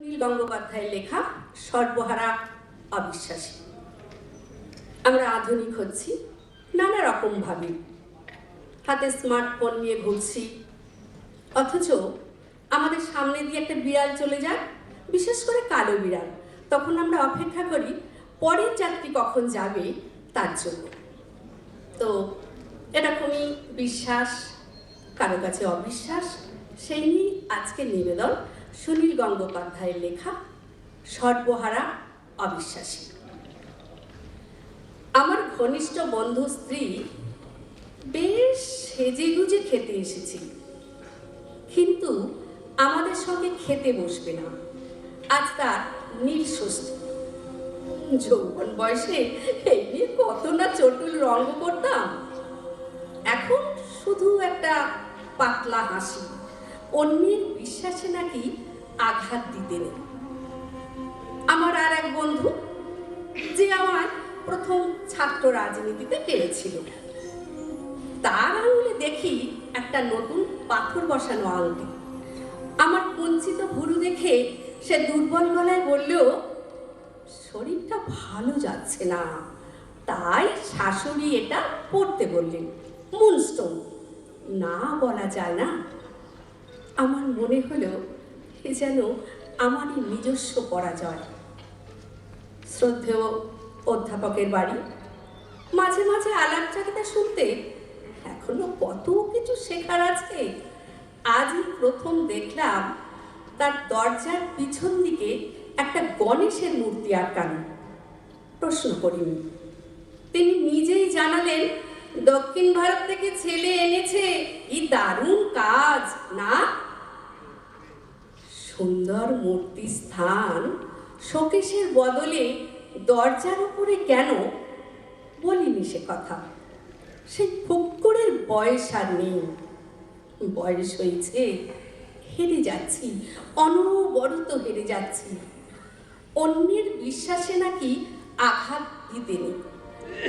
নীল গঙ্গোপাধ্যায়ের লেখা সর্বহারা অবিশ্বাসী। আমরা আধুনিক হচ্ছি, নানা রকম ভাবে। হাতে স্মার্টফোন নিয়ে ঘুরছি, অথচ আমাদের সামনে দিয়ে একটা বিড়াল চলে যায়, বিশেষ করে কালো বিড়াল। তখন আমরা অপেক্ষা করি, পরের যাত্রী কখন যাবে তার জন্য। তো এরকমই বিশ্বাস, কারও কাছে অবিশ্বাস, সেই নিয়ে আজকের নিবেদন। সুনীল গঙ্গোপাধ্যায়ের লেখা সর্বহারা অবিশ্বাসী। আমার ঘনিষ্ঠ বন্ধু স্ত্রী বেশ সেজে গুজে খেতে এসেছিল। কিন্তু আমাদের সঙ্গে খেতে বসবে না। আজ তার ষষ্ঠী। যৌবন বয়সে এই নিয়ে কত না চটুল রঙ্গ করতাম। এখন শুধু একটা পাতলা হাসি। অন্যের বিশ্বাসে নাকি আঘাত দিতে নেই। আমার আর এক বন্ধু, যে আমার প্রথম ছাত্র রাজনীতিতে পেরেছিল। তার আঙুলে দেখি একটা নতুন পাথর বসানো আংটি আমার কুঞ্চিত ভুরু দেখে সে দুর্বল গলায় বললেও, শরীরটা ভালো যাচ্ছে না। তাই শাশুড়ি এটা পড়তে বললেন। মুনস্টোন। না বলা যায় না। আমার মনে হলো এ যেন আমারই নিজস্ব পরাজয়। শ্রদ্ধেয় অধ্যাপকের বাড়ি, মাঝে মাঝে আলাপ চাকিতা শুনতে এখনও কত কিছু শেখার আছে। আজই প্রথম দেখলাম তার দরজার পিছন দিকে একটা গণেশের মূর্তি আটকানো। প্রশ্ন করিনি। তিনি নিজেই জানালেন, দক্ষিণ ভারত থেকে ছেলে এনেছে, কি দারুণ কাজ। সুন্দর মূর্তি স্থান শোকেশের বদলে দরজার উপরে কেন বলিনি সে কথা? সেই ফুক্করের বয়স আর নেই। বয়স হয়েছে, হেরে যাচ্ছি, অনবরত হেরে যাচ্ছি। অন্যের বিশ্বাসে নাকি আঘাত দিতে নেই।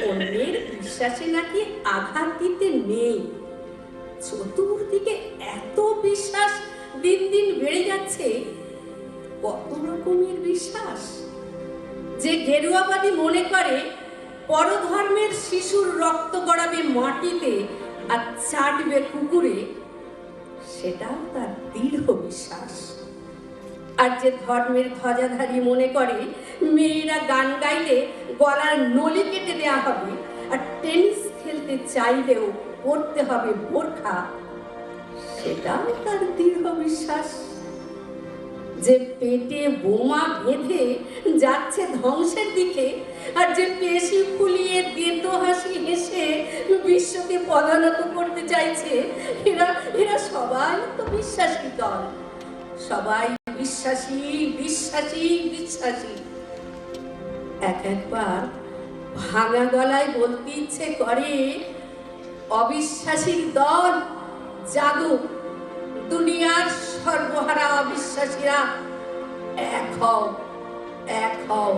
অন্যের বিশ্বাসে নাকি আঘাত দিতে নেই। চতুর্দিকে এত দিন দিন বেড়ে যাচ্ছে, কত রকমের বিশ্বাস। যে গেরুয়াবাদী মনে করে, পরধর্মের শিশুর রক্ত গড়াবে মাটিতে আর চাটবে কুকুরে, সেটাও তার দৃঢ় বিশ্বাস। আর যে ধর্মের ধ্বজাধারী মনে করে, মেয়েরা গান গাইলে গলার নলি কেটে দেওয়া হবে আর টেনিস খেলতে চাইলেও পড়তে হবে বোরখা, সেটাও তার দৃঢ় বিশ্বাস? যে পেটে বোমা বেঁধে যাচ্ছে ধ্বংসের দিকে আর যে পেশি ফুলিয়ে দেতো হাসি হেসে বিশ্বকে পদানত করতে চাইছে, এরা এরা সবাই তো বিশ্বাসী দল। সবাই বিশ্বাসী বিশ্বাসী বিশ্বাসী। এক একবার ভাঙা গলায় বলতে ইচ্ছে করে, অবিশ্বাসীর দল জাগুক দুনিয়ার সর্বহারা অবিশ্বাসীরা এক হও এক হও।